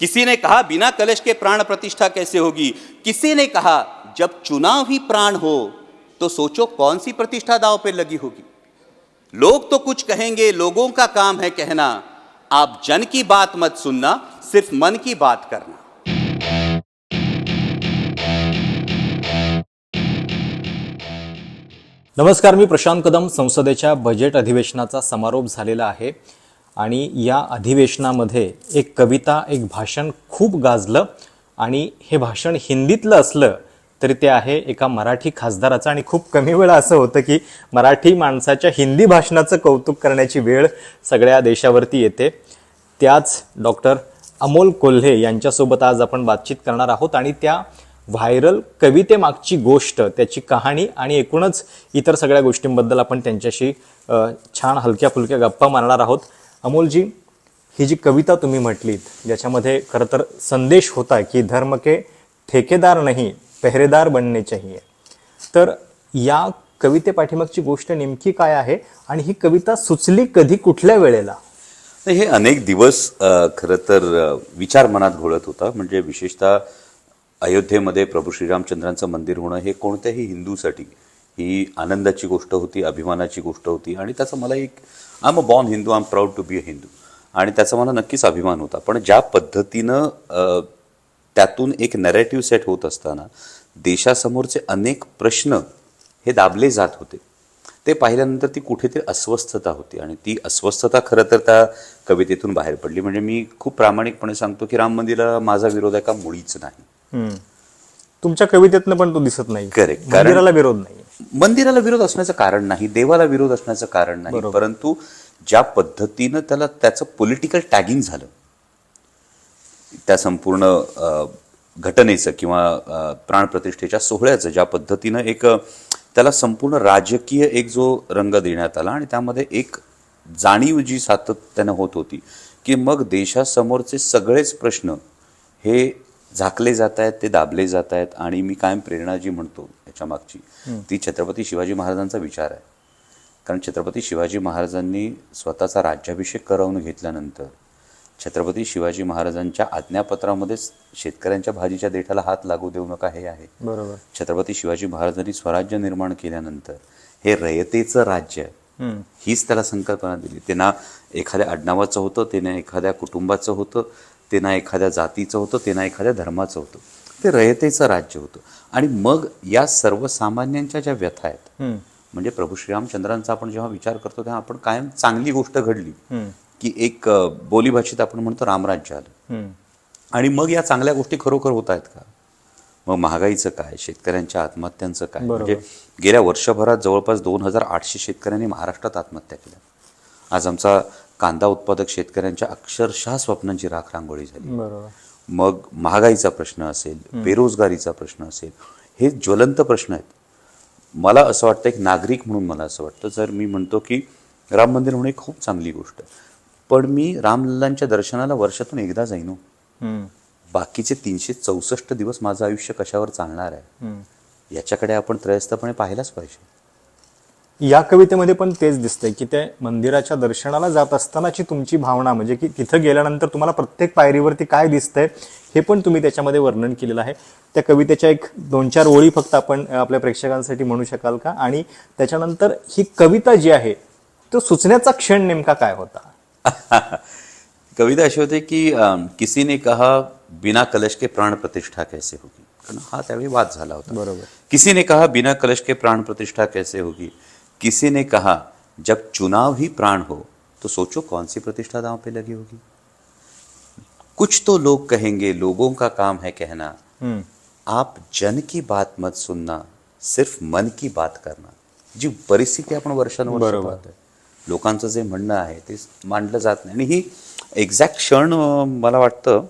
किसी ने कहा, बिना कलश के प्राण प्रतिष्ठा कैसे होगी? किसी ने कहा, जब चुनाव ही प्राण हो तो सोचो कौन सी प्रतिष्ठा दाव पर लगी होगी। लोग तो कुछ कहेंगे, लोगों का काम है कहना। आप जन की बात मत सुनना, सिर्फ़ मन की बात करना। नमस्कार, मी प्रशांत कदम, संसदेच्या बजेट अधिवेशनाचा समारोप झालेला आहे. आणि या अधिवेशनामध्ये एक कविता एक भाषण खूप गाजलं आणि हे भाषण हिंदीतलं असलं तरी ते आहे एका मराठी खासदाराचं. आणि खूप कमी वेळा असं होतं की मराठी माणसाच्या हिंदी भाषणाचं कौतुक करण्याची वेळ सगळ्या देशावरती येते. त्याच डॉक्टर अमोल कोल्हे यांच्यासोबत आज आपण बातचीत करणार आहोत आणि त्या व्हायरल कवितेमागची गोष्ट त्याची कहाणी आणि एकूणच इतर सगळ्या गोष्टींबद्दल आपण त्यांच्याशी छान हलक्या फुलक्या गप्पा मारणार आहोत. अमोलजी ही जी कविता तुम्ही म्हटलीत ज्याच्यामध्ये खरं तर संदेश होता की धर्म के ठेकेदार नाही पेहरेदार बनणे चाहिए. तर या कविते पाठीमागची गोष्ट नेमकी काय आहे आणि ही कविता सुचली कधी कुठल्या वेळेला? तर हे अनेक दिवस खरं तर विचार मनात घोळत होता. म्हणजे विशेषतः अयोध्येमध्ये प्रभू श्रीरामचंद्रांचं मंदिर होणं हे कोणत्याही हिंदूसाठी ही आनंदाची गोष्ट होती अभिमानाची गोष्ट होती. आणि त्याचा मला एक I am a born Hindu I am proud to be a Hindu आणि त्याचा मला नक्कीच अभिमान होता. पण ज्या पद्धतीनं त्यातून एक नॅरेटिव्ह सेट होत असताना देशासमोरचे अनेक प्रश्न हे दाबले जात होते. ते पाहिल्यानंतर ती कुठेतरी अस्वस्थता होती. आणि ती अस्वस्थता खरं तर त्या कवितेतून बाहेर पडली. म्हणजे मी खूप प्रामाणिकपणे सांगतो की राम मंदिराला माझा विरोध आहे का? मुळीच नाही. तुमच्या कवितेतनं पण तो दिसत नाही. मंदिराला विरोध नाही. मंदिराला विरोध असण्याचं कारण नाही देवाला विरोध असण्याचं कारण नाही परंतु ज्या पद्धतीनं त्याला त्याचं पॉलिटिकल टॅगिंग झालं त्या संपूर्ण घटनेचं किंवा प्राणप्रतिष्ठेच्या सोहळ्याचं ज्या पद्धतीनं एक त्याला संपूर्ण राजकीय एक जो रंग देण्यात आला आणि त्यामध्ये एक जाणीव जी सातत्यानं होत होती की मग देशासमोरचे सगळेच प्रश्न हे झाकले जात आहेत ते दाबले जात आहेत आणि मी कायम प्रेरणा जी म्हणतो याच्या मागची. ती छत्रपती शिवाजी महाराजांचा विचार आहे. कारण छत्रपती शिवाजी महाराजांनी स्वतःचा राज्याभिषेक करवून घेतल्यानंतर छत्रपती शिवाजी महाराजांच्या आज्ञापत्रामध्ये शेतकऱ्यांच्या भाजीच्या देठाला हात लागू देऊ नका हे आहे. बरोबर. छत्रपती शिवाजी महाराजांनी स्वराज्य निर्माण केल्यानंतर हे रयतेचं राज्य. हीच त्याला संकल्पना दिली. ते ना एखाद्या आडनावाचं होतं ते ना एखाद्या कुटुंबाचं होतं ते ना एखाद्या जातीचं होतं ते ना एखाद्या धर्माचं होतं. ते रयतेचं राज्य होतं. आणि मग या सर्वसामान्यांच्या ज्या व्यथा आहेत. म्हणजे प्रभू श्रीरामचंद्रांचा आपण जेव्हा विचार करतो तेव्हा आपण कायम चांगली गोष्ट घडली. की एक बोलीभाषेत आपण म्हणतो रामराज्य आलं. आणि मग या चांगल्या गोष्टी खरोखर होत आहेत का? मग महागाईचं काय? शेतकऱ्यांच्या आत्महत्यांचं काय? म्हणजे गेल्या वर्षभरात जवळपास दोन हजार आठशे शेतकऱ्यांनी महाराष्ट्रात आत्महत्या केल्या. आज आमचा कांदा उत्पादक शेतकऱ्यांच्या अक्षरशः स्वप्नांची राख रांगोळी झाली. बरोबर. मग महागाईचा प्रश्न असेल बेरोजगारीचा प्रश्न असेल हे ज्वलंत प्रश्न आहेत. मला असं वाटतं एक नागरिक म्हणून मला असं वाटतं जर मी म्हणतो की राम मंदिर होणे खूप चांगली गोष्ट पण मी रामलल्लांच्या दर्शनाला वर्षातून एकदा जाईन हो. बाकीचे तीनशे चौसष्ट दिवस माझं आयुष्य कशावर चालणार आहे. याच्याकडे आपण त्रयस्थपणे पाहिलाच पाहिजे. या कवितेमध्ये पण तेच दिसतंय की ते मंदिराच्या दर्शनाला जात असतानाची तुमची भावना म्हणजे की तिथं गेल्यानंतर तुम्हाला प्रत्येक पायरीवरती काय दिसतंय हे पण तुम्ही त्याच्यामध्ये वर्णन केलेलं आहे. त्या कवितेच्या एक दोन चार ओळी फक्त आपण आपल्या प्रेक्षकांसाठी म्हणू शकाल का? आणि त्याच्यानंतर ही कविता जी आहे तो सुचण्याचा क्षण नेमका काय होता? कविता अशी होते की अं, किसी ने कहा बिना कलश के प्राण प्रतिष्ठा कैसे होगी? कारण हा त्यावेळी वाद झाला होता. बरोबर. किसी ने कहा बिना कलश के प्राण प्रतिष्ठा कैसे होगी? किसी ने कहा जब चुनाव ही प्राण हो तो सोचो कौन सी प्रतिष्ठा दांव पे लगी होगी। कुछ तो लोग कहेंगे लोगों का काम है कहना। हम्म. आप जन की बात मत सुनना सिर्फ़ मन की बात करना। जी परिस्थिती आपण वर्षानुवर्ष. पाहतोय लोकांचं जे म्हणणं आहे ते मांडलं जात नाही. आणि ही एक्झॅक्ट क्षण अं, मला वाटतं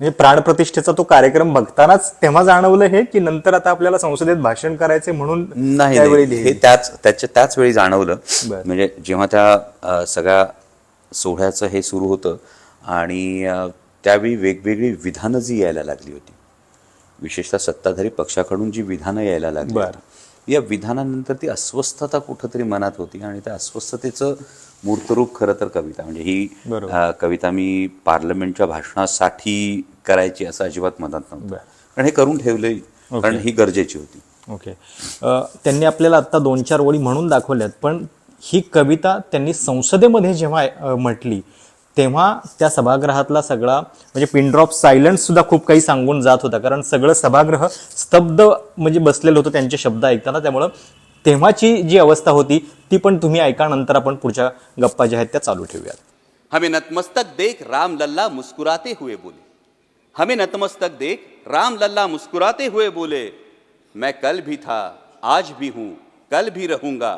म्हणजे प्राणप्रतिष्ठेचा तो कार्यक्रम बघतानाच तेव्हा जाणवलं हे की नंतर आता आपल्याला संसदेत भाषण करायचे म्हणून नाही त्यावेळी. हे? त्याच त्याच्या त्याच वेळी जाणवलं. म्हणजे जेव्हा त्या सगळ्या सोहळ्याचं हे सुरू होतं आणि त्यावेळी वेगवेगळी विधानं जी यायला लागली होती विशेषतः सत्ताधारी पक्षाकडून जी विधानं यायला लागली या विधानानंतर ती अस्वस्थता कुठंतरी मनात होती आणि त्या अस्वस्थतेचं मूर्तरूप खरं तर कविता. म्हणजे ही कविता मी पार्लमेंटच्या भाषणासाठी करायची असं अजिबात मनात नव्हतं. कारण हे करून ठेवले कारण ही गरजेची होती. ओके. त्यांनी आपल्याला आता दोन चार ओळी म्हणून दाखवल्यात पण ही कविता त्यांनी संसदेमध्ये जेव्हा म्हटली तेव्हा त्या सभागृहातला सगळा म्हणजे पिनड्रॉप सायलन्स सुद्धा खूप काही सांगून जात होता. कारण सगळं सभागृह स्तब्ध म्हणजे बसलेलं होतं त्यांचे शब्द ऐकताना. त्यामुळं तेव्हाची जी अवस्था होती ती पण तुम्ही ऐका नंतर आपण पुढच्या गप्पा ज्या आहेत त्या चालू ठेवूयात. हमें नतमस्तक देख राम लल्ला मुस्कुराते हुए बोले. हमें नतमस्तक देख राम लल्ला मुस्कुराते हुए बोले. मैं कल भी था आज भी हूं कल भी रहूंगा.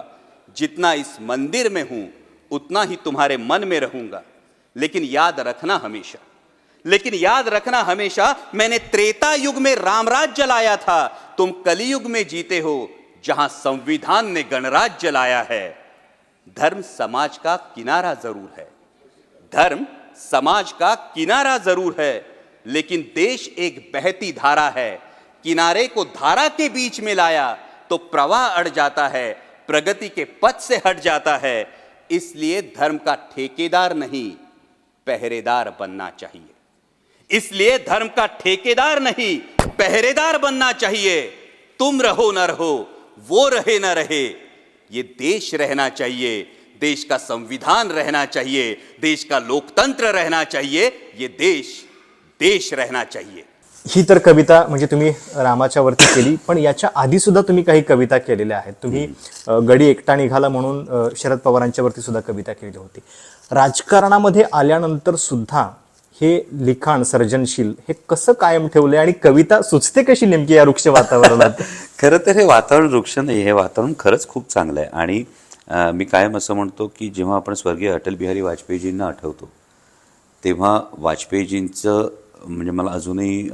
जितना इस मंदिर में हूं उतना ही तुम्हारे मन में रहूंगा. लेकिन याद रखना हमेशा। लेकिन याद रखना हमेशा, मैंने त्रेता युग में रामराज जलाया था। तुम कलयुग में जीते हो, जहाँ संविधान ने गणराज जलाया है। धर्म समाज का किनारा ज़रूर है। धर्म समाज का किनारा ज़रूर है, लेकिन देश एक बहती धारा है। किनारे को धारा के बीच में लाया तो प्रवाह अड़ जाता है, प्रगति के पथ से हट जाता है। इसलिए धर्म का ठेकेदार नहीं पहरेदार बनना चाहिए। इसलिए धर्म का ठेकेदार नहीं पहरेदार बनना चाहिए। तुम रहो न रहो वो रहे न रहे। ये देश रहना चाहिए देश का संविधान रहना चाहिए देश का लोकतंत्र रहना चाहिए ये देश देश रहना चाहिए। ही तर कविता म्हणजे तुम्ही रामाच्या वरती केली पण याच्या आधी सुद्धा तुम्ही काही कविता केलेल्या आहेत. तुम्ही गडी एकटा निघाला म्हणून शरद पवारांच्या वरती सुद्धा कविता केली होती. राजकारणामध्ये आल्यानंतर सुद्धा हे लिखाण सर्जनशील हे कसं कायम ठेवलंय आणि कविता सुचते कशी नेमकी या वृक्ष वातावरणात? खरं तर हे वातावरण वृक्ष नाही हे वातावरण खरंच खूप चांगलं आहे. आणि मी कायम असं म्हणतो की जेव्हा आपण स्वर्गीय अटल बिहारी वाजपेयीजींना आठवतो तेव्हा वाजपेयीजींचं म्हणजे मला अजूनही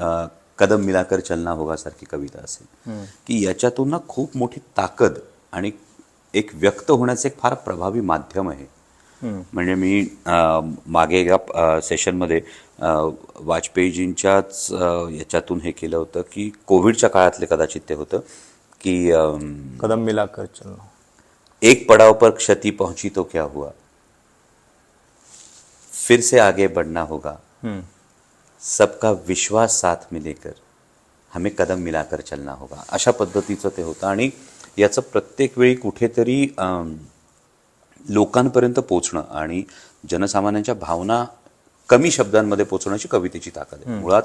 कदम मिलाकर चलना होगा सारखी कविता असेल. की याच्यातून ना खूप मोठी ताकद आणि एक व्यक्त होण्याचं एक फार प्रभावी माध्यम आहे. म्हणजे मी मागे एका सेशनमध्ये वाजपेयीजींच्याच याच्यातून हे केलं होतं की कोविडच्या काळातले कदाचित ते होतं की कदम मिलाकर चलना एक पड़ाव पर क्षति पहुंची तो क्या हुआ? फिर से आगे बढ़ना होगा. सबका विश्वास साथ में लेकर हमें कदम मिलाकर चलना होगा। अशा पद्धतीचं ते होतं आणि याचं प्रत्येक वेळी कुठेतरी लोकांपर्यंत पोचणं आणि जनसामान्यांच्या भावना कमी शब्दांमध्ये पोचवण्याची कवितेची ताकद आहे. मुळात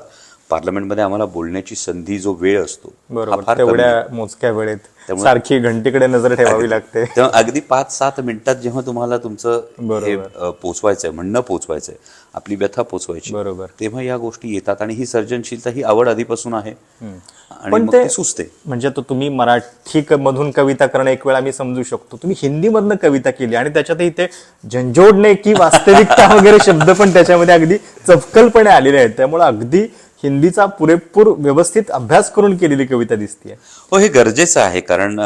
पार्लमेंटमध्ये आम्हाला बोलण्याची संधी जो वेळ असतो हा फार. तेवढ्या मोजक्या वेळेत. सारखी घंटीकडे नजर ठेवावी लागते. तेव्हा अगदी पाच सात मिनिटात जेव्हा तुम्हाला तुमचं पोचवायचंय म्हणणं पोचवायचंय आपली व्यथा पोचवायची बरोबर. तेव्हा या गोष्टी येतात आणि ही सर्जनशीलता ही आवड आधीपासून आहे. आणि पण ते सुचते. म्हणजे तो तुम्ही मराठी मधून कविता करणं एक वेळ आम्ही समजू शकतो. तुम्ही हिंदी मधनं कविता केली आणि त्याच्यातही ते झंझोडणे की वास्तविकता वगैरे शब्द पण त्याच्यामध्ये अगदी चपकलपणे आलेले आहेत. त्यामुळे अगदी हिंदीचा पुरेपूर व्यवस्थित अभ्यास करून केलेली कविता दिसते हो हे गरजेचं आहे कारण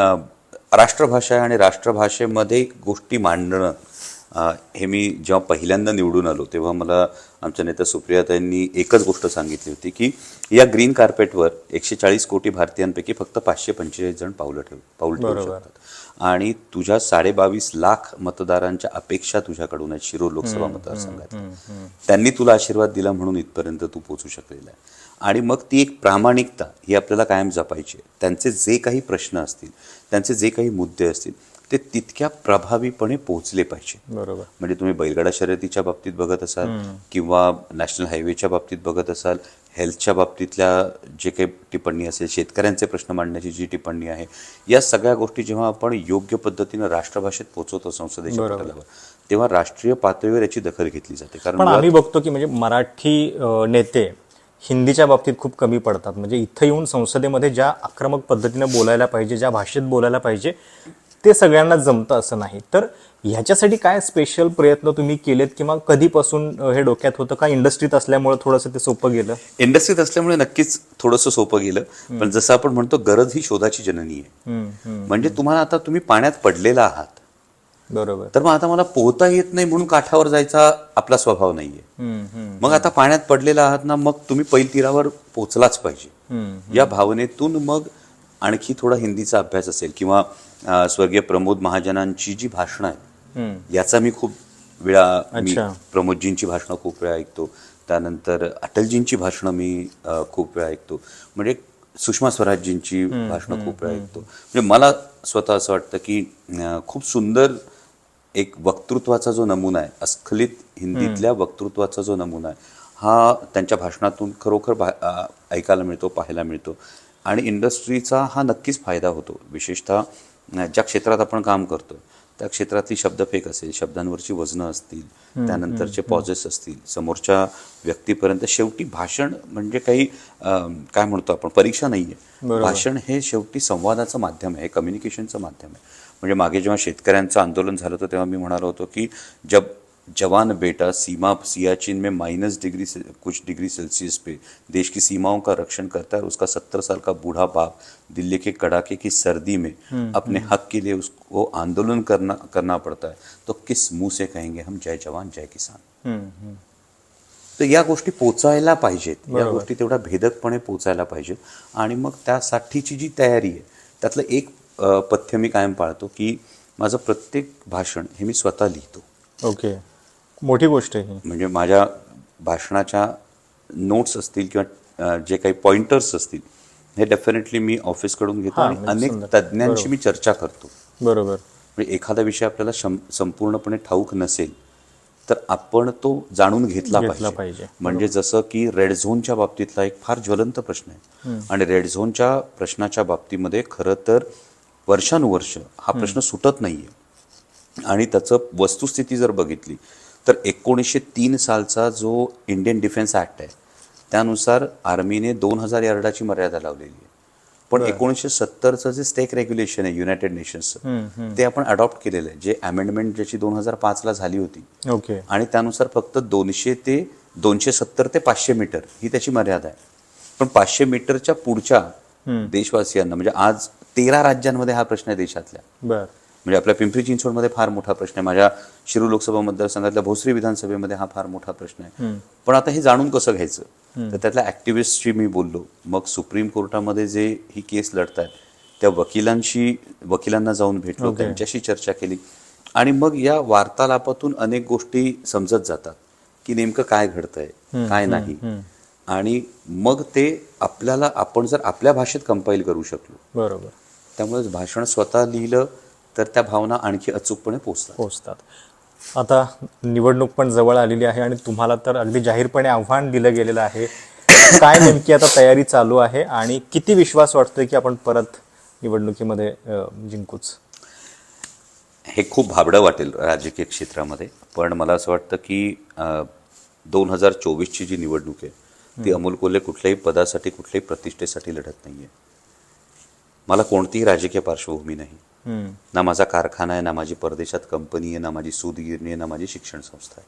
राष्ट्रभाषा आणि राष्ट्रभाषेमध्ये गोष्टी मांडणं हे मी जेव्हा पहिल्यांदा निवडून आलो तेव्हा मला आमच्या नेत्या सुप्रियाताईंनी एकच गोष्ट सांगितली होती की या ग्रीन कार्पेटवर एकशे चाळीस कोटी भारतीयांपैकी फक्त पाचशे पंचेचाळीस जण पावलं ठेव पाऊल ठेवू. शकतात आणि तुझ्या साडेबावीस लाख मतदारांच्या अपेक्षा तुझ्याकडून आहेत शिरूर लोकसभा मतदारसंघात. त्यांनी तुला आशीर्वाद दिला म्हणून इथपर्यंत तू पोचू शकलेला आहे. आणि मग ती एक प्रामाणिकता ही आपल्याला कायम जपायची आहे. त्यांचे जे काही प्रश्न असतील त्यांचे जे काही मुद्दे असतील ते तितक्या प्रभावीपणे पोहोचले पाहिजे. बरोबर. म्हणजे तुम्ही बैलगाडा शर्यतीच्या बाबतीत बघत असाल किंवा नॅशनल हायवेच्या बाबतीत बघत असाल हेल्थच्या बाबतीतल्या जे काही टिप्पणी असेल शेतकऱ्यांचे प्रश्न मांडण्याची जी टिप्पणी आहे या सगळ्या गोष्टी जेव्हा आपण योग्य पद्धतीनं राष्ट्रभाषेत पोहोचवतो संसदेच्या. पटलावर तेव्हा राष्ट्रीय पातळीवर याची दखल घेतली जाते कारण आम्ही बघतो की म्हणजे मराठी नेते हिंदीच्या बाबतीत खूप कमी पडतात म्हणजे इथं येऊन संसदेमध्ये ज्या आक्रमक पद्धतीनं बोलायला पाहिजे ज्या भाषेत बोलायला पाहिजे ते सगळ्यांना जमतं असं नाही. तर ह्याच्यासाठी काय स्पेशल प्रयत्न तुम्ही केलेत किंवा कधीपासून हे डोक्यात होतं का? इंडस्ट्रीत असल्यामुळे थोडंसं ते सोपं गेलं? इंडस्ट्रीत असल्यामुळे नक्कीच थोडंसं सोपं गेलं. पण जसं आपण म्हणतो गरज ही शोधाची जननी आहे. म्हणजे तुम्हाला आता तुम्ही पाण्यात पडलेला आहात. बरोबर. तर मग आता मला पोहता येत नाही म्हणून काठावर जायचा आपला स्वभाव नाहीये. मग आता पाण्यात पडलेला आहात ना मग तुम्ही पैल तीरावर पोचलाच पाहिजे. या भावनेतून मग आणखी थोडा हिंदीचा अभ्यास असेल किंवा स्वर्गीय प्रमोद महाजनांची जी भाषणं आहेत याचा मी खूप वेळा मी. प्रमोदजींची भाषणं खूप वेळा ऐकतो. त्यानंतर अटलजींची भाषणं मी खूप वेळा ऐकतो. म्हणजे सुषमा स्वराजजींची भाषणं खूप वेळा ऐकतो. म्हणजे मला स्वतः असं वाटतं की खूप सुंदर एक वक्तृत्वाचा जो नमुना आहे अस्खलित हिंदीतल्या वक्तृत्वाचा जो नमुना आहे हा त्यांच्या भाषणातून खरोखर ऐकायला मिळतो पाहायला मिळतो. आणि इंडस्ट्रीचा हा नक्कीच फायदा होतो. विशेषतः ज्या क्षेत्रात आपण काम करतो त्या क्षेत्रातली शब्दफेक असेल शब्दांवरची वजनं असतील त्यानंतरचे पॉझेस असतील समोरच्या व्यक्तीपर्यंत शेवटी भाषण म्हणजे काही काय म्हणतो आपण परीक्षा नाही आहे भाषण हे शेवटी संवादाचं माध्यम आहे कम्युनिकेशनचं माध्यम आहे. म्हणजे मागे जेव्हा शेतकऱ्यांचं आंदोलन झालं होतं तेव्हा मी म्हणालो होतो की जब जवान बेटा सीमा सियाचिन में माइनस डिग्री से कुछ डिग्री सेल्सियस पे देश की सीमाओं का रक्षण करता है उसका सत्तर साल का बूढ़ा बाप दिल्ली के कड़ाके की सर्दी में अपने हक के लिए उसको आंदोलन करना करना पड़ता है। तो किस मुंह से कहेंगे हम जय जवान जय किसान? तर या गोष्टी पोचायला पाहिजेत या गोष्टी तेवढ्या भेदकपणे पोचायला पाहिजेत. आणि मग त्यासाठीची जी तयारी आहे त्यातलं एक पथ्य मी कायम पाळतो की माझं प्रत्येक भाषण हे मी स्वतः लिहितो. ओके. मोठी गोष्ट आहे म्हणजे माझ्या भाषणाच्या नोट्स असतील किंवा जे काही पॉइंटर्स असतील हे डेफिनेटली मी ऑफिसकडून घेतो आणि म्हणजे अनेक. तज्ज्ञांशी मी चर्चा करतो. बरोबर. म्हणजे एखादा विषय आपल्याला आणि ठाऊक नसेल तर आपण तो जाणून घेतला पाहिजे. म्हणजे जसं की रेड झोनच्या बाबतीतला एक फार ज्वलंत प्रश्न आहे. आणि रेड झोनच्या प्रश्नाच्या बाबतीमध्ये खरं तर वर्षानुवर्ष हा प्रश्न सुटत नाहीये. आणि त्याचं वस्तुस्थिती जर बघितली तर एकोणीसशे तीन सालचा जो इंडियन डिफेन्स ॲक्ट आहे त्यानुसार आर्मीने दोन हजार यार्डाची मर्यादा लावलेली आहे. पण एकोणीसशे सत्तरचं जे स्टेक रेग्युलेशन आहे युनायटेड नेशन्सचं ते आपण अडॉप्ट केलेलं आहे. जे अमेंडमेंट ज्याची दोन हजार पाचला झाली होती. ओके. आणि त्यानुसार फक्त दोनशे ते दोनशे सत्तर ते पाचशे मीटर ही त्याची मर्यादा आहे. पण पाचशे मीटरच्या पुढच्या देशवासियांना म्हणजे आज तेरा राज्यांमध्ये हा प्रश्न आहे देशातल्या. बर. म्हणजे आपल्या पिंपरी चिंचवडमध्ये फार मोठा प्रश्न आहे. माझ्या शिरूर लोकसभा मतदारसंघातल्या भोसरी विधानसभेमध्ये हा फार मोठा प्रश्न आहे. पण आता हे जाणून कसं घ्यायचं? तर त्यातल्या ऍक्टिव्हिस्टशी मी बोललो. मग सुप्रीम कोर्टामध्ये जे ही केस लढतायत त्या वकिलांशी वकिलांना जाऊन भेटलो त्यांच्याशी चर्चा केली. आणि मग या वार्तालापातून अनेक गोष्टी समजत जातात की नेमकं काय घडतंय काय नाही. आणि मग ते आपल्याला आपण जर आपल्या भाषेत कंपाईल करू शकलो. बरोबर. त्यामुळे भाषण स्वतः लिहिलं तर त्या भावना आणखी अचूकपणे पोचतात. पोहोचतात आता निवडणूक पण जवळ आलेली आहे आणि तुम्हाला तर अगदी जाहीरपणे आव्हान दिलं गेलेलं आहे. काय नेमकी आता तयारी चालू आहे आणि किती विश्वास वाटतोय की आपण परत निवडणुकीमध्ये जिंकूच? हे खूप भाबडं वाटेल राजकीय क्षेत्रामध्ये पण मला असं वाटतं की दोन हजार चोवीसची जी निवडणूक आहे ती अमोल कोल्हे कुठल्याही पदासाठी कुठल्याही प्रतिष्ठेसाठी लढत नाही आहे मला कोणतीही राजकीय पार्श्वभूमी नाही. ना माझा कारखाना आहे ना माझी परदेशात कंपनी आहे ना माझी सूतगिरणी आहे ना माझी शिक्षण संस्था आहे.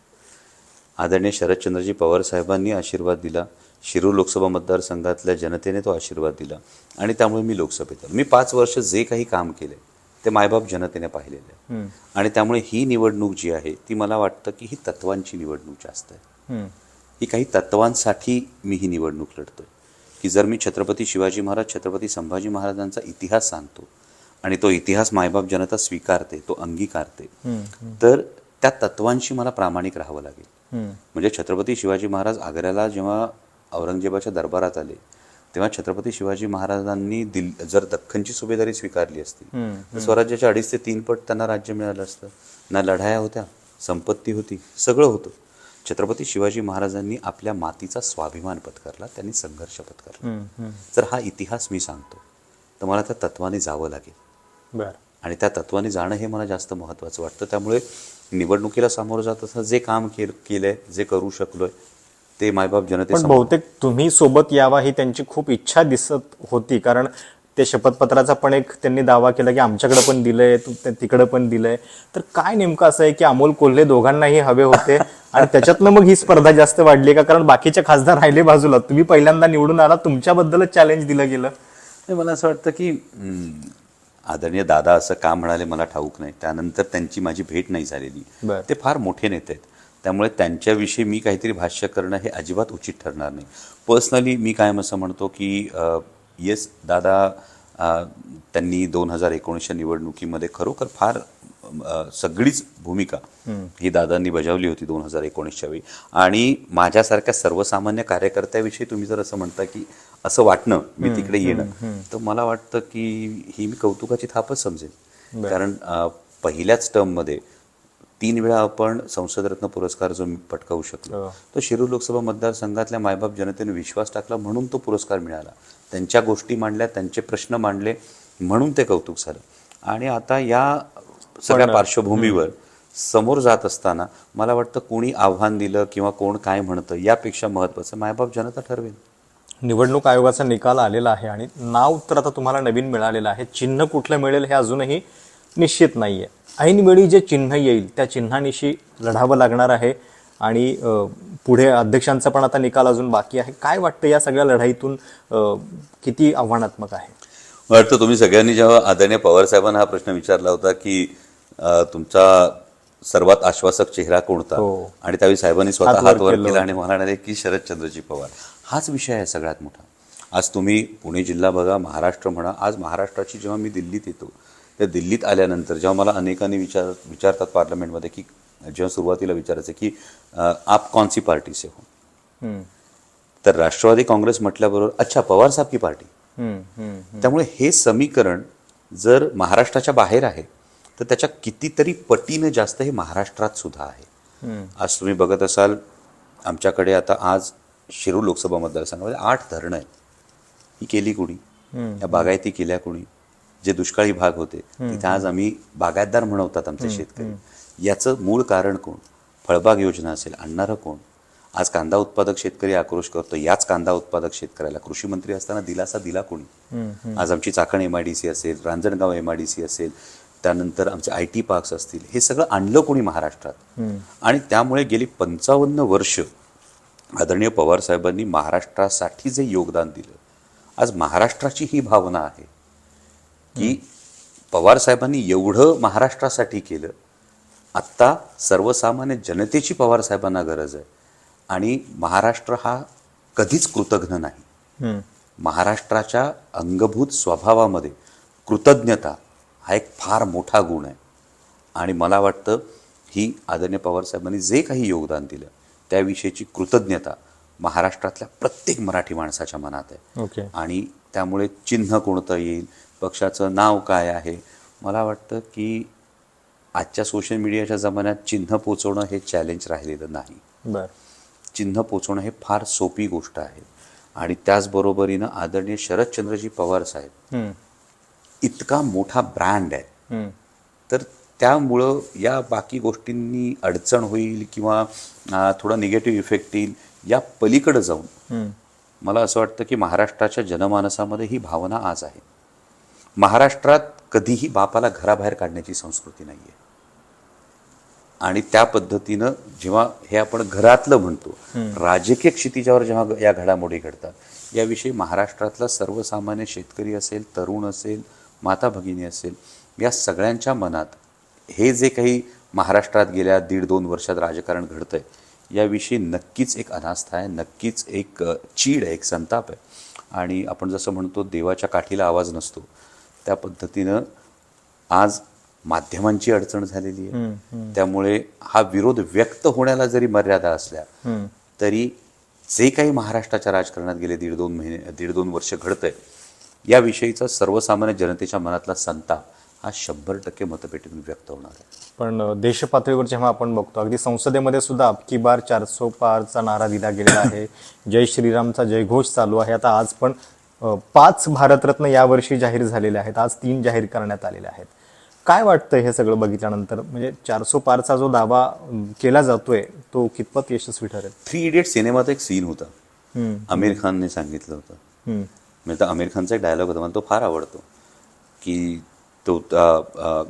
आदरणीय शरदचंद्रजी पवार साहेबांनी आशीर्वाद दिला. शिरूर लोकसभा मतदारसंघातल्या जनतेने तो आशीर्वाद दिला. आणि त्यामुळे मी लोकसभेत आलो. मी पाच वर्ष जे काही काम केले ते मायबाप जनतेने पाहिलेलं. आहे आणि त्यामुळे ही निवडणूक जी आहे ती मला वाटतं की ही तत्वांची निवडणूक जास्त आहे. ही काही तत्वांसाठी मी ही निवडणूक लढतोय. की जर मी छत्रपती शिवाजी महाराज छत्रपती संभाजी महाराजांचा इतिहास सांगतो आणि तो इतिहास मायबाप जनता स्वीकारते तो अंगीकारते. तर त्या तत्वांशी मला प्रामाणिक राहावं लागेल. म्हणजे छत्रपती शिवाजी महाराज आग्र्याला जेव्हा औरंगजेबाच्या दरबारात आले तेव्हा छत्रपती शिवाजी महाराजांनी दिल जर दख्खनची सुभेदारी स्वीकारली असती तर स्वराज्याच्या अडीच ते तीन पट त्यांना राज्य मिळालं असतं. ना लढाया होत्या संपत्ती होती सगळं होतं. छत्रपती शिवाजी महाराजांनी आपल्या मातीचा स्वाभिमान पत्करला त्यांनी संघर्ष पत्करला. जर हा इतिहास मी सांगतो. तर मला त्या तत्वाने जावं लागेल. आणि त्या तत्वाने जाणं हे मला जास्त महत्त्वाचं वाटतं. त्यामुळे निवडणुकीला सामोरं जात असताना जे काम केल केलंय जे करू शकलोय ते मायबाप जनतेसमोर बहुतेक तुम्ही सोबत यावा ही त्यांची खूप इच्छा दिसत होती. कारण ते शपथपत्राचा पण एक त्यांनी दावा केला की आमच्याकडे पण दिलंय तिकडे पण दिलंय. तर काय नेमकं असं आहे की अमोल कोल्हे दोघांनाही हवे होते? आणि त्याच्यातनं मग ही स्पर्धा जास्त वाढली का? कारण बाकीचे खासदार राहिले बाजूला. तुम्ही पहिल्यांदा निवडून आला तुमच्याबद्दलच चॅलेंज दिलं गेलं. मला असं वाटतं की आदरणीय दादा असं का म्हणाले मला ठाऊक नाही. त्यानंतर त्यांची माझी भेट नाही झालेली. ते फार मोठे नेते आहेत. त्यामुळे त्यांच्याविषयी मी काहीतरी भाष्य करणं हे अजिबात उचित ठरणार नाही. पर्सनली मी कायम असं म्हणतो की येस दादा त्यांनी दोन हजार एकोणीसच्या निवडणुकीमध्ये खरोखर फार सगळीच भूमिका ही दादांनी बजावली होती दोन हजार एकोणीसच्या वेळी. आणि माझ्यासारख्या सर्वसामान्य कार्यकर्त्याविषयी तुम्ही जर असं म्हणता की असं वाटणं मी तिकडे येणं तर मला वाटतं की ही मी कौतुकाची थापच समजेल कारण पहिल्याच टर्ममध्ये तीन वेळा आपण संसदरत्न पुरस्कार जो पटकावू शकलो हो. तो शिरूर लोकसभा मतदारसंघातल्या मायबाप जनतेने विश्वास टाकला म्हणून तो पुरस्कार मिळाला. त्यांच्या गोष्टी मांडल्या त्यांचे प्रश्न मांडले म्हणून ते कौतुक झालं. आणि आता या सगळ्या पार्श्वभूमीवर समोर जात असताना मला वाटतं कोणी आव्हान दिलं किंवा कोण काय म्हणतं यापेक्षा महत्वाचं मायबाप जनता ठरवेल. निवडणूक आयोगाचा निकाल आलेला आहे आणि नाव तर आता तुम्हाला नवीन मिळालेलं आहे. चिन्ह कुठलं मिळेल हे अजूनही निश्चित नाहीये. ऐनवेळी जे चिन्ह येईल त्या चिन्हानिशी लढावं लागणार आहे. आणि पुढे अध्यक्षांचा पण आता निकाल अजून बाकी आहे. काय वाटतं या सगळ्या लढाईतून किती आव्हानात्मक आहे? वाटतं तुम्ही सगळ्यांनी जेव्हा आदरणीय पवार साहेबांना हा प्रश्न विचारला होता की तुमचा सर्वात आश्वासक चेहरा कोणता? हो. आणि त्यावेळी साहेबांनी स्वतः हात वर हात वर केलं. आणि म्हणाले की शरदचंद्रजी पवार. हाच विषय आहे सगळ्यात मोठा. आज तुम्ही पुणे जिल्हा बघा महाराष्ट्र म्हणा. आज महाराष्ट्राची जेव्हा मी दिल्लीत येतो त्या दिल्लीत आल्यानंतर जेव्हा मला अनेकांनी विचार विचारतात पार्लमेंटमध्ये की जेव्हा सुरुवातीला विचारायचं की आप कौन सी पार्टी से हो? तर राष्ट्रवादी काँग्रेस म्हटल्याबरोबर अच्छा पवार साहेब की पार्टी? त्यामुळे हे समीकरण जर महाराष्ट्राच्या बाहेर आहे तर त्याच्या कितीतरी पटीनं जास्त हे महाराष्ट्रात सुद्धा आहे. आज तुम्ही बघत असाल आमच्याकडे आता आज शिरूर लोकसभा मतदारसंघामध्ये आठ धरणं आहेत. ही केली कुणी? या बागायती केल्या कुणी? जे दुष्काळी भाग होते तिथे आज आम्ही बागायतदार म्हणवतात आमचे शेतकरी. याचं मूळ कारण कोण? फळबाग योजना असेल आणणारं कोण? आज कांदा उत्पादक शेतकरी आक्रोश करतो याच कांदा उत्पादक शेतकऱ्याला. कृषी मंत्री असताना दिलासा दिला कोणी? आज आमची Chakan M I D C असेल Ranjangaon M I D C असेल त्यानंतर आमचे आय टी पार्क्स असतील हे सगळं आणलं कोणी महाराष्ट्रात. आणि त्यामुळे गेली पंचावन्न वर्ष आदरणीय पवार साहेबांनी महाराष्ट्रासाठी जे योगदान दिलं आज महाराष्ट्राची ही भावना आहे की पवार साहेबांनी एवढं महाराष्ट्रासाठी केलं. आत्ता सर्वसामान्य जनतेची पवार साहेबांना गरज आहे. आणि महाराष्ट्र हा कधीच कृतघ्न नाही. महाराष्ट्राच्या अंगभूत स्वभावामध्ये कृतज्ञता हा एक फार मोठा गुण आहे. आणि मला वाटतं ही आदरणीय पवार साहेबांनी जे काही योगदान दिलं त्याविषयीची कृतज्ञता महाराष्ट्रातल्या प्रत्येक मराठी माणसाच्या मनात आहे. ओके. आणि त्यामुळे चिन्ह कोणतं येईल पक्षाचं नाव काय आहे मला वाटतं की आजच्या सोशल मीडियाच्या जमान्यात चिन्ह पोचवणं हे चॅलेंज राहिलेलं नाही. बर. चिन्ह पोचवणं हे फार सोपी गोष्ट आहे. आणि त्याचबरोबरीनं आदरणीय शरदचंद्रजी पवार साहेब इतका मोठा ब्रँड आहे. तर त्यामुळं या बाकी गोष्टींनी अडचण होईल किंवा थोडा निगेटिव्ह इफेक्ट येईल या पलीकडे जाऊन. मला असं वाटतं की महाराष्ट्राच्या जनमानसामध्ये ही भावना आज आहे महाराष्ट्रात कधीही बापाला घराबाहेर काढण्याची संस्कृती नाही आहे आणि त्या पद्धतीनं जेव्हा हे आपण घरातलं म्हणतो राजकीय क्षितिजावर जेव्हा या घडामोडी घडतात याविषयी महाराष्ट्रातला सर्वसामान्य शेतकरी असेल तरुण असेल माता भगिनी असेल या सगळ्यांच्या मनात हे जे काही महाराष्ट्रात गेल्या दीड दोन वर्षात राजकारण घडतंय याविषयी नक्कीच एक अनास्था आहे नक्कीच एक चीड आहे एक संताप आहे. आणि आपण जसं म्हणतो देवाच्या काठीला आवाज नसतो. त्या पद्धतीनं आज माध्यमांची अडचण झालेली आहे. त्यामुळे हा विरोध व्यक्त होण्याला जरी मर्यादा असल्या. तरी जे काही महाराष्ट्राच्या राजकारणात गेले दीड दोन महिने दीड दोन वर्ष घडतंय याविषयीचा सर्वसामान्य जनतेच्या मनातला संताप हा शंभर टक्के मतपेटीतून व्यक्त होणार आहे. पण अ, देश पातळीवर जेव्हा आपण बघतो अगदी संसदेमध्ये सुद्धा अबकी बार चारसो पारचा नारा दिला गेलेला आहे. जय श्रीरामचा जयघोष चालू आहे. आता आज पण पाच भारतरत्न यावर्षी जाहीर झालेले आहेत. आज तीन जाहीर करण्यात आलेले आहेत. काय वाटतं हे सगळं बघितल्यानंतर? म्हणजे चारसो पारचा जो दावा केला जातोय तो कितपत यशस्वी ठरेल? थ्री इडियट सिनेमात एक सीन होता. आमिर खानने सांगितलं होतं. म्हणजे तर आमिर खानचा एक डायलॉग होता मला तो फार आवडतो. की तो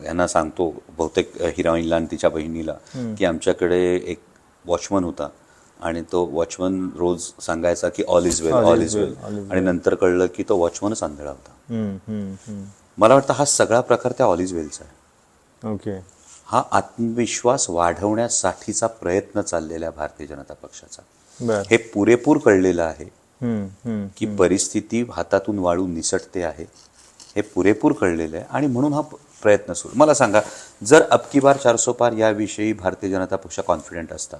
यांना सांगतो बहुतेक हिरोईनला आणि तिच्या बहिणीला की आमच्याकडे एक वॉचमन होता. आणि तो वॉचमन रोज सांगायचा की all is well all is well आणि नंतर कळलं की तो वॉचमनच आंधळा होता. मला वाटतं हा सगळा प्रकार त्या ऑल इज वेलचा आहे. ओके हा आत्मविश्वास वाढवण्यासाठीचा प्रयत्न चाललेला आहे भारतीय जनता पक्षाचा. हे पुरेपूर कळलेलं आहे. की परिस्थिती हातातून वाळून निसटते आहे हे पुरेपूर कळलेलं आहे. आणि म्हणून हा प्रयत्न सुरू. मला सांगा जर अबकी बार चारसो पार याविषयी भारतीय जनता पक्ष कॉन्फिडेंट असता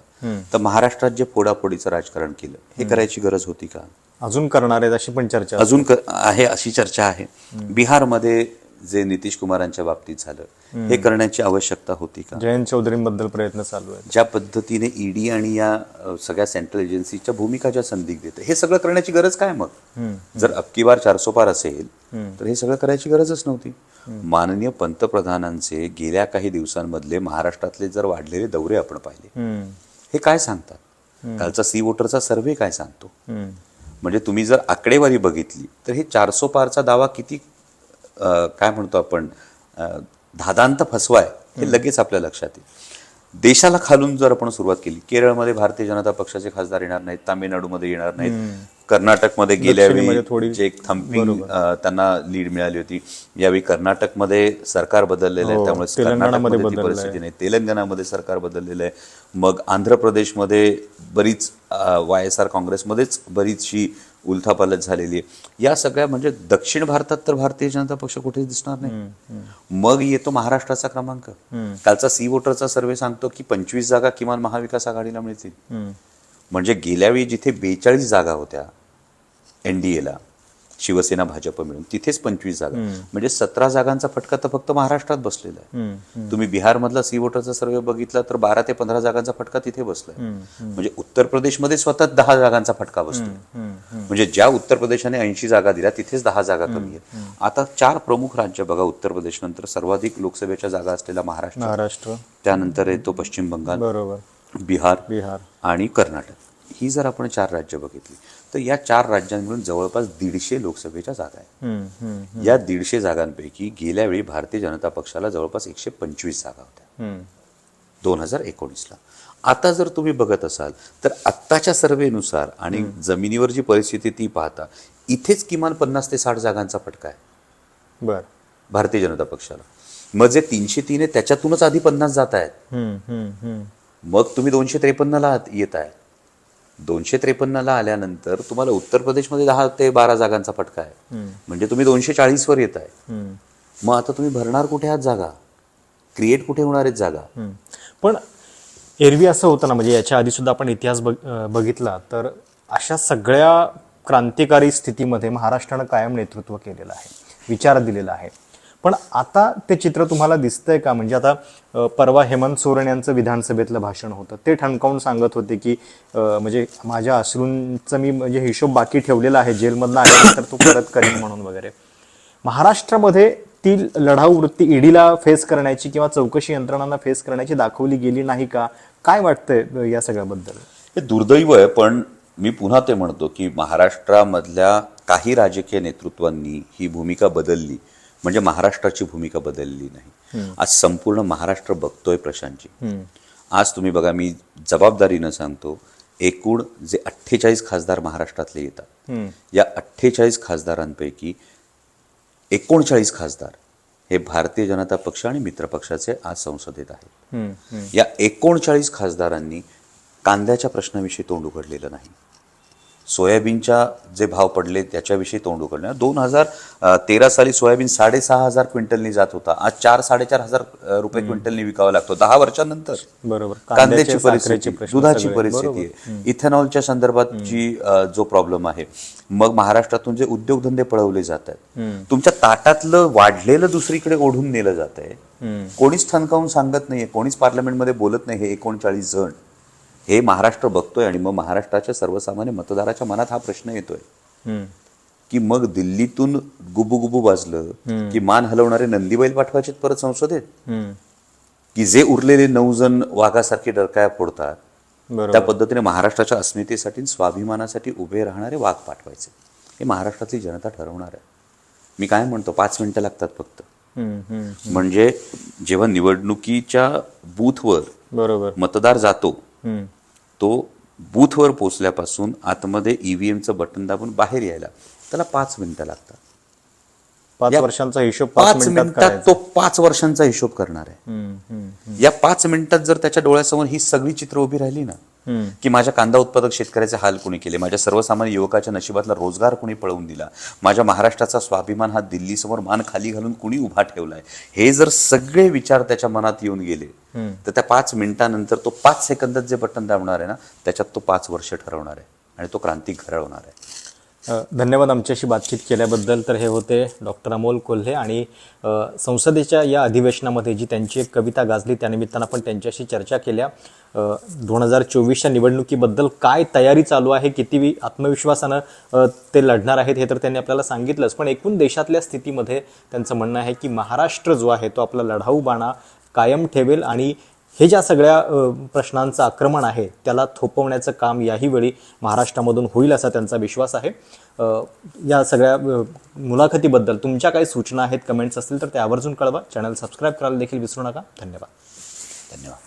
तर महाराष्ट्रात जे फोडाफोडीचं राजकारण केलं हे करायची गरज होती का? अजून करणार आहेत अशी पण चर्चा अजून आहे अशी चर्चा आहे. बिहारमध्ये जे नितीश कुमारांच्या बाबतीत झालं हे करण्याची आवश्यकता होती का? जयंत चौधरींबद्दल प्रयत्न चालू आहेत. ज्या पद्धतीने ईडी आणि या सगळ्या सेंट्रल एजन्सीच्या भूमिका ज्या संदिग्ध आहेत हे सगळं करण्याची गरज काय मग? जर अबकी बार चारसो पार असेल तर हे सगळं करायची गरजच नव्हती. माननीय पंतप्रधानांचे गेल्या काही दिवसांमधले महाराष्ट्रातले जर वाढलेले दौरे आपण पाहिले हे काय सांगतात? कालचा सी वोटरचा सर्व्हे काय सांगतो? म्हणजे तुम्ही जर आकडेवारी बघितली तर हे चारसो पारचा दावा किती काय म्हणतो आपण धादांत फसवाय हे लगेच आपल्या लक्षात येईल. देशाला खालून जर आपण सुरुवात केली केरळमध्ये भारतीय जनता पक्षाचे खासदार येणार नाहीत तामिळनाडूमध्ये येणार नाहीत कर्नाटकमध्ये गेल्या वेळी जे एक थम्पिंग अ, त्यांना लीड मिळाली होती यावेळी कर्नाटकमध्ये सरकार बदललेलं आहे हो, त्यामुळे तेलंगणामध्ये कर्नाटकमध्ये ती. परिस्थिती नाही. तेलंगणामध्ये सरकार बदललेलं आहे. मग आंध्र प्रदेशमध्ये बरीच वाय एस आर काँग्रेसमध्येच बरीचशी उलथापालथ झालेली आहे. या सगळ्या म्हणजे दक्षिण भारतात तर भारतीय जनता पक्ष कुठेच दिसणार नाही. मग येतो महाराष्ट्राचा क्रमांक. कालचा सी वोटरचा सर्व्हे सांगतो की पंचवीस जागा किमान महाविकास आघाडीला मिळतील. म्हणजे गेल्या वेळी जिथे बेचाळीस जागा होत्या एनडीएला शिवसेना भाजप मिळून. तिथेच पंचवीस जागा. म्हणजे सतरा जागांचा फटका तर फक्त महाराष्ट्रात बसलेला आहे. तुम्ही बिहारमधला सी वोटरचा सर्वे बघितला तर बारा ते पंधरा जागांचा फटका तिथे बसलाय. म्हणजे उत्तर प्रदेशमध्ये स्वतः दहा जागांचा फटका बसतोय. म्हणजे ज्या उत्तर प्रदेशाने ऐंशी जागा दिल्या तिथेच दहा जागा कमी आहेत. आता चार प्रमुख राज्य बघा उत्तर प्रदेश नंतर सर्वाधिक लोकसभेच्या जागा असलेला महाराष्ट्र. महाराष्ट्र. त्यानंतर येतो पश्चिम बंगाल बरोबर. बिहार बिहार. आणि कर्नाटक. ही जर आपण चार राज्य बघितली तर या चार राज्यांमिळून जवळपास दीडशे लोकसभेच्या जागा आहेत. या दीडशे जागांपैकी गेल्या वेळी भारतीय जनता पक्षाला जवळपास एकशे पंचवीस जागा होत्या. दोन हजार एकोणीसला. आता जर तुम्ही बघत असाल तर आत्ताच्या सर्वेनुसार आणि जमिनीवर जी परिस्थिती ती पाहता इथेच किमान पन्नास ते साठ जागांचा फटका आहे. बर. भारतीय जनता पक्षाला. मग जे तीनशे तीन आहे त्याच्यातूनच आधी पन्नास जात आहेत. मग तुम्ही दोनशे त्रेपन्नला येत आहे दोनशे त्रेपन्नला आल्यानंतर तुम्हाला उत्तर प्रदेशमध्ये दहा ते बारा जागांचा फटका आहे. म्हणजे तुम्ही दोनशे चाळीसवर येत आहे. मग आता तुम्ही भरणार कुठे आहात जागा? क्रिएट कुठे होणार आहेत जागा. पण एरवी असं होतं ना म्हणजे याच्या आधी सुद्धा आपण इतिहास बघितला तर अशा सगळ्या क्रांतिकारी स्थितीमध्ये महाराष्ट्रानं कायम नेतृत्व केलेलं आहे विचार दिलेला आहे. पण आता ते चित्र तुम्हाला दिसतंय का? म्हणजे आता परवा हेमंत सोरेन यांचं विधानसभेतलं भाषण होतं. ते ठणकावून सांगत होते की म्हणजे माझ्या अश्रूंचं मी म्हणजे हिशोब बाकी ठेवलेला आहे जेलमधनं आल्यानंतर तो परत करीन म्हणून वगैरे. महाराष्ट्रामध्ये ती लढाऊ वृत्ती ईडीला फेस करण्याची किंवा चौकशी यंत्रणांना फेस करण्याची दाखवली गेली नाही का? काय वाटतंय या सगळ्याबद्दल? हे दुर्दैव आहे पण मी पुन्हा ते म्हणतो की महाराष्ट्रामधल्या काही राजकीय नेतृत्वांनी ही भूमिका बदलली. म्हणजे महाराष्ट्राची भूमिका बदलली नाही. आज संपूर्ण महाराष्ट्र बघतोय प्रशांतजी. आज तुम्ही बघा मी जबाबदारीनं सांगतो एकूण जे अठ्ठेचाळीस खासदार महाराष्ट्रातले येतात या अठ्ठेचाळीस खासदारांपैकी एकोणचाळीस खासदार हे भारतीय जनता पक्ष आणि मित्र पक्षाचे आज संसदेत आहेत. या एकोणचाळीस खासदारांनी कांद्याच्या प्रश्नाविषयी तोंड उघडलेलं नाही. सोयाबीनच्या जे भाव पडले त्याच्याविषयी तोंड उघडलं. दोन हजार तेरा साली सोयाबीन साडेसहा हजार क्विंटलनी जात होता. आज चार साडेचार हजार रुपये क्विंटलनी विकावा लागतो. दहा वर्षानंतर बरोबर. कांद्याची परिस्थिती दुधाची. परिस्थिती. आहे. इथेनॉलच्या संदर्भात जी जो प्रॉब्लेम आहे मग महाराष्ट्रातून जे उद्योगधंदे पळवले जात आहेत तुमच्या ताटातलं वाढलेलं दुसरीकडे ओढून नेलं जात आहे कोणीच ठणकावून सांगत नाहीये कोणीच पार्लमेंटमध्ये बोलत नाही हे एकोणचाळीस जण. हे महाराष्ट्र बघतोय आणि मग महाराष्ट्राच्या सर्वसामान्य मतदाराच्या मनात हा प्रश्न येतोय. की मग दिल्लीतून गुबू गुबू वाजलं की मान हलवणारे नंदीबैल पाठवायचे परत संसदेत. की जे उरलेले नऊ जण वाघासारखे डरकाया फोडतात त्या पद्धतीने महाराष्ट्राच्या अस्मितेसाठी स्वाभिमानासाठी उभे राहणारे वाघ पाठवायचे हे महाराष्ट्रातली जनता ठरवणार आहे मी काय म्हणतो पाच मिनिटं लागतात फक्त. म्हणजे जेव्हा निवडणुकीच्या बूथवर बरोबर मतदार जातो. तो बूथवर पोचल्यापासून आतमध्ये ईव्हीएमचं बटन दाबून बाहेर यायला त्याला पाच मिनिटं लागतात. पाच वर्षांचा हिशोब पाच मिनिटात. तो पाच वर्षांचा हिशोब करणार आहे या पाच मिनिटात जर त्याच्या डोळ्यासमोर ही सगळी चित्र उभी राहिली ना. की माझ्या कांदा उत्पादक शेतकऱ्याचे हाल कोणी केले माझ्या सर्वसामान्य युवकाच्या नशिबातला रोजगार कोणी पळवून दिला माझ्या महाराष्ट्राचा स्वाभिमान हा दिल्लीसमोर मान खाली घालून कुणी उभा ठेवलाय हे जर सगळे विचार त्याच्या मनात येऊन गेले तर त्या पाच मिनिटानंतर तो पाच सेकंदात जे बटन दाबणार आहे ना त्याच्यात तो पाच वर्ष ठरवणार आहे आणि तो क्रांती घडवणार आहे धन्यवाद आमच्याशी बातचीत केल्याबद्दल. तर हे होते डॉक्टर अमोल कोल्हे आणि संसदेच्या या अधिवेशनामध्ये जी त्यांची एक कविता गाजली त्यानिमित्तानं आपण त्यांच्याशी चर्चा केल्या. दोन हजार चोवीसच्या निवडणुकीबद्दल काय तयारी चालू आहे किती आत्मविश्वासानं ते लढणार आहेत हे तर त्यांनी आपल्याला सांगितलंच. पण एकूण देशातल्या स्थितीमध्ये त्यांचं म्हणणं आहे की महाराष्ट्र जो आहे तो आपला लढाऊ बाणा कायम ठेवेल आणि हे ज्या सगळ्या प्रश्नांचं आक्रमण आहे त्याला थोपवण्याचं काम याही वेळी महाराष्ट्रामधून होईल असा त्यांचा विश्वास आहे. या सगळ्या मुलाखतीबद्दल तुमच्या काही सूचना आहेत कमेंट्स असतील तर त्या आवर्जून कळवा. चॅनल सबस्क्राईब करायला देखील विसरू नका. धन्यवाद. धन्यवाद.